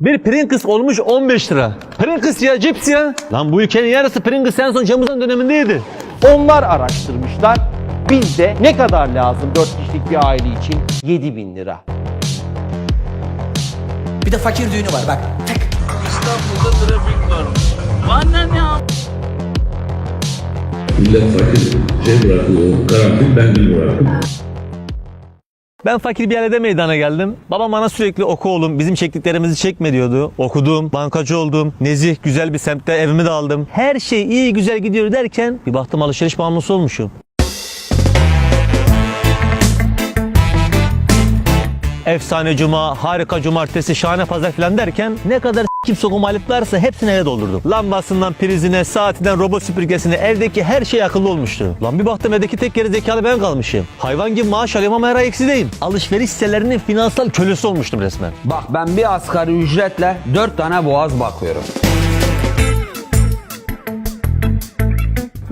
Bir Pringles olmuş 15 lira. Pringles ya cips ya. Lan bu ülkenin yarısı Pringles en son Cemuzan dönemindeydi. Onlar araştırmışlar. Bizde ne kadar lazım 4 kişilik bir aile için? 7 bin lira. Bir de fakir düğünü var bak. Tek. İstanbul'da trafik var. Annem ya. Millet fakir şey bıraktı o karantin ben bıraktım. Ben fakir bir yerde meydana geldim. Babam bana sürekli oku oğlum bizim çektiklerimizi çekme diyordu. Okudum, bankacı oldum. Nezih güzel bir semtte evimi de aldım. Her şey iyi güzel gidiyor derken bir baktım alışveriş bağımlısı olmuşum. Efsane cuma, harika cumartesi, şahane pazar falan derken ne kadar kim sokum aletlerse hepsini eve doldurdum. Lambasından prizine, saatinden robot süpürgesine evdeki her şey akıllı olmuştu. Lan bir baktım evdeki tek geri zekalı ben kalmışım. Hayvan gibi maaş alıyorum ama her ay eksideyim. Alışveriş sitelerinin finansal kölesi olmuştum resmen. Bak ben bir asgari ücretle 4 tane boğaz bakıyorum.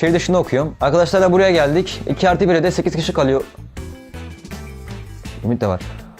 Şehir dışında okuyorum. Arkadaşlarla buraya geldik. 2 artı 1'e de 8 kişi kalıyor. Ümit de var.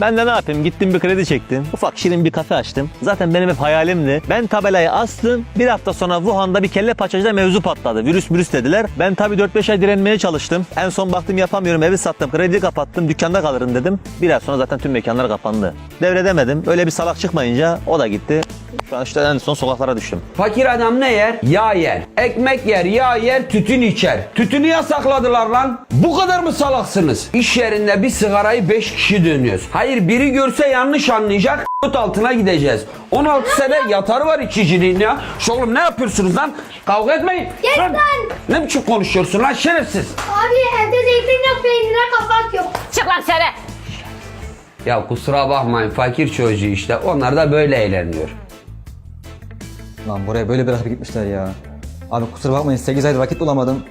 Ben de ne yapayım? Gittim bir kredi çektim. Ufak şirin bir kafe açtım. Zaten benim hep hayalimdi. Ben tabelayı astım. Bir hafta sonra Wuhan'da bir kelle paçacıda mevzu patladı. Virüs virüs dediler. Ben tabii 4-5 ay direnmeye çalıştım. En son baktım yapamıyorum. Evi sattım. Krediyi kapattım. Dükkanda kalırım dedim. Bir ay sonra zaten tüm mekanlar kapandı. Devredemedim. Öyle bir salak çıkmayınca o da gitti. Şu an işte en son sokaklara düştüm. Fakir adam ne yer? Yağ yer. Ekmek yer, yağ yer, tütün içer. Tütünü yasakladılar lan. Bu kadar mı salaksınız? İş yerinde bir sigarayı 5 kişi dönüyoruz. Hayır biri görse yanlış anlayacak. altına gideceğiz. 16 sene yatarı var içiciliğin ya. Şu oğlum ne yapıyorsunuz lan? Kavga etmeyin. Lan, lan. Ne biçim konuşuyorsun lan şerefsiz? Abi evde zeytin yok peynire kapak yok. Çık lan sene. Ya kusura bakmayın fakir çocuğu işte. Onlar da böyle eğleniyor. Lan buraya böyle bırakıp gitmişler ya. Abi kusura bakmayın 8 aydır vakit bulamadım.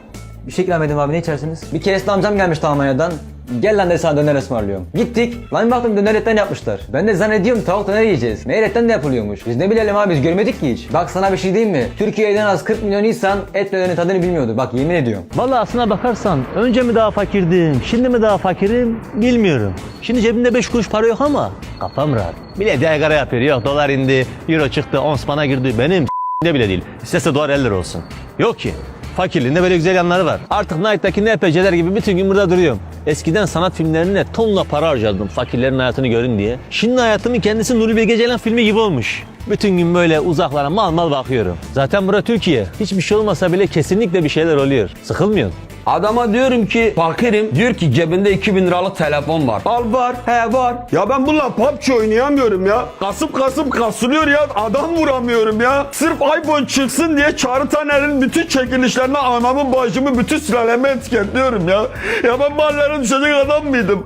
Bir şey edeyim abi ne içersiniz? Bir keresinde amcam gelmişti Almanya'dan. Gel lan sana döner ısmarlıyorum. Gittik. Lan baktım döner etten yapmışlar. Ben de zannediyorum tavuk döner yiyeceğiz. Meğer etten de yapılıyormuş. Biz ne bilelim abi biz görmedik ki hiç. Bak sana bir şey diyeyim mi? Türkiye'de en az 40 milyon insan et dönerin tadını bilmiyordu. Bak yemin ediyorum. Vallahi aslına bakarsan önce mi daha fakirdim, şimdi mi daha fakirim bilmiyorum. Şimdi cebimde 5 kuruş para yok ama kafam rahat. Bile yaygara yapıyor. Yok dolar indi, euro çıktı, ons bana girdi. Benim de bile değil. İstese dolar 50 lira olsun. Yok ki. Fakirliğinde böyle güzel yanları var. Artık Night'taki NPC'ler gibi bütün gün burada duruyorum. Eskiden sanat filmlerine tonla para harcardım fakirlerin hayatını görün diye. Şimdi hayatımın kendisi Nuri Bilge Ceylan filmi gibi olmuş. Bütün gün böyle uzaklara mal mal bakıyorum. Zaten bura Türkiye. Hiçbir şey olmasa bile kesinlikle bir şeyler oluyor. Sıkılmıyorsun. Adama diyorum ki fakirim. Diyor ki cebinde 2000 liralık telefon var. Al var. He var. Ya ben bununla PUBG oynayamıyorum ya. Kasıp kasıp kasılıyor ya. Adam vuramıyorum ya. Sırf iPhone çıksın diye Çağrı Taner'in bütün çekilişlerine anamın bacımı bütün sülaleme etiketliyorum ya. Ya ben mahallere düşecek adam mıydım?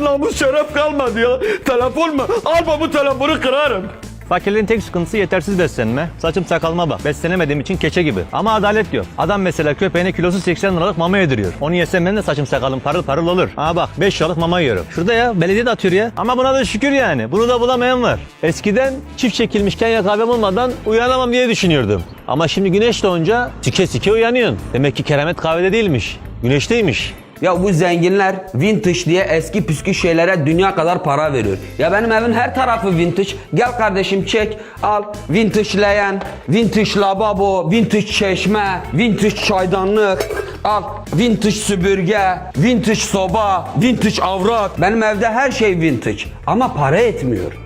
Namus şeref kalmadı ya. Telefon mu? Al bu telefonu kırarım. Fakirlerin tek sıkıntısı yetersiz beslenme. Saçım sakalıma bak. Beslenemediğim için keçe gibi. Ama adalet yok. Adam mesela köpeğine kilosu 80 liralık mama yediriyor. Onu yesem ben de saçım sakalım parıl parıl olur. Ama bak 5 liralık mama yiyorum. Şurada ya belediye de atıyor ya. Ama buna da şükür yani. Bunu da bulamayan var. Eskiden çift çekilmiş Kenya kahvem olmadan uyanamam diye düşünüyordum. Ama şimdi güneş doğunca sike sike uyanıyorsun. Demek ki keramet kahvede değilmiş. Güneşteymiş. Ya bu zenginler vintage diye eski püskü şeylere dünya kadar para veriyor. Ya benim evin her tarafı vintage. Gel kardeşim çek al. Vintage leğen, vintage lavabo, vintage çeşme, vintage çaydanlık. Al vintage süpürge, vintage soba, vintage avrat. Benim evde her şey vintage ama para etmiyor.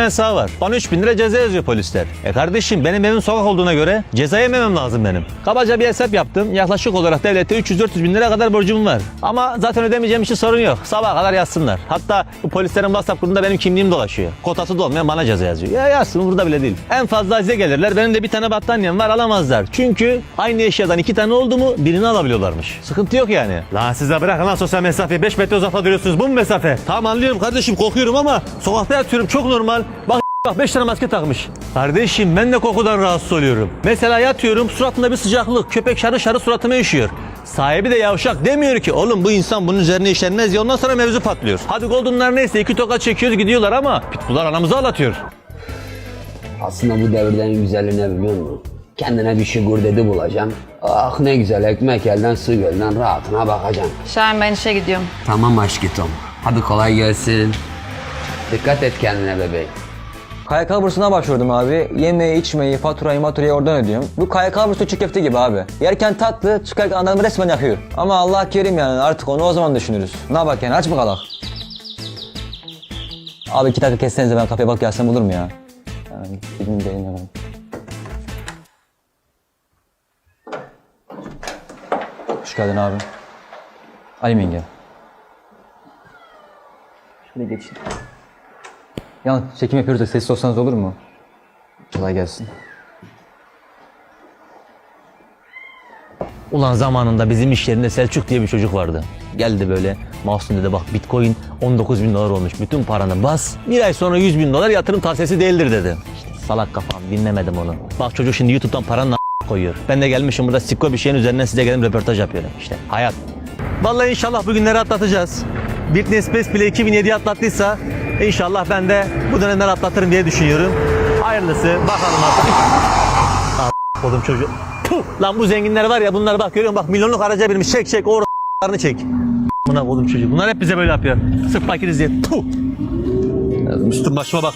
yasağı var. Bana 3000 lira ceza yazıyor polisler. E kardeşim benim evim sokak olduğuna göre ceza yememem lazım benim. Kabaca bir hesap yaptım. Yaklaşık olarak devlette 300-400 bin lira kadar borcum var. Ama zaten ödemeyeceğim için sorun yok. Sabaha kadar yazsınlar. Hatta bu polislerin WhatsApp grubunda benim kimliğim dolaşıyor. Kotası da olmayan bana ceza yazıyor. Ya yazsın burada bile değil. En fazla size gelirler. Benim de bir tane battaniyem var alamazlar. Çünkü aynı eşyadan iki tane oldu mu birini alabiliyorlarmış. Sıkıntı yok yani. Lan size bırakın lan sosyal mesafe. 5 metre uzakta duruyorsunuz. Bu mu mesafe? Tamam anlıyorum kardeşim kokuyorum ama sokakta yatıyorum çok normal. Bak Bak 5 tane maske takmış. Kardeşim ben de kokudan rahatsız oluyorum. Mesela yatıyorum suratımda bir sıcaklık. Köpek şarı şarı suratıma üşüyor. Sahibi de yavşak demiyor ki oğlum bu insan bunun üzerine işlenmez ya ondan sonra mevzu patlıyor. Hadi Golden'lar neyse iki tokat çekiyoruz gidiyorlar ama Pitbull'lar anamızı ağlatıyor. Aslında bu devirde en güzeli ne biliyor musun? Kendine bir şugur dedi bulacaksın. Ah ne güzel ekmek elden su gölden rahatına bakacaksın. Şahin ben işe gidiyorum. Tamam aşkım. Hadi kolay gelsin. Dikkat et kendine bebeğim. KYK bursuna başvurdum abi. Yemeği, içmeyi, faturayı, maturayı oradan ödüyorum. Bu KYK bursu çiğ köfte gibi abi. Yerken tatlı, çıkarken adamı resmen yakıyor. Ama Allah kerim yani artık onu o zaman düşünürüz. Ne bak yani aç mı kalak? Abi iki dakika kessenize ben kapıya bak gelsem olur mu ya? Yani inanın. Hoş geldin abi. Ali Menge. Şöyle geçin. Yalnız çekim yapıyoruz da sessiz olsanız olur mu? Kolay gelsin. Ulan zamanında bizim iş yerinde Selçuk diye bir çocuk vardı. Geldi böyle Mahsun dedi bak bitcoin 19 bin dolar olmuş bütün paranı bas. Bir ay sonra 100 bin dolar yatırım tavsiyesi değildir dedi. İşte salak kafam dinlemedim onu. Bak çocuk şimdi YouTube'dan paranın a- koyuyor. Ben de gelmişim burada sikko bir şeyin üzerinden size gelip röportaj yapıyorum işte hayat. Vallahi inşallah bu günleri atlatacağız. Britney Spears bile 2007'yi atlattıysa inşallah ben de bu dönemleri atlatırım diye düşünüyorum. Hayırlısı bakalım artık. Oğlum çocuğu. Puh! Lan bu zenginler var ya bunlar bak görüyor? Bak milyonluk araca binmiş. Çek çek orasını çek. Buna oğlum çocuğu. Bunlar hep bize böyle yapıyor. Sırf fakiriz diye. Puh! Üstüm başıma bak.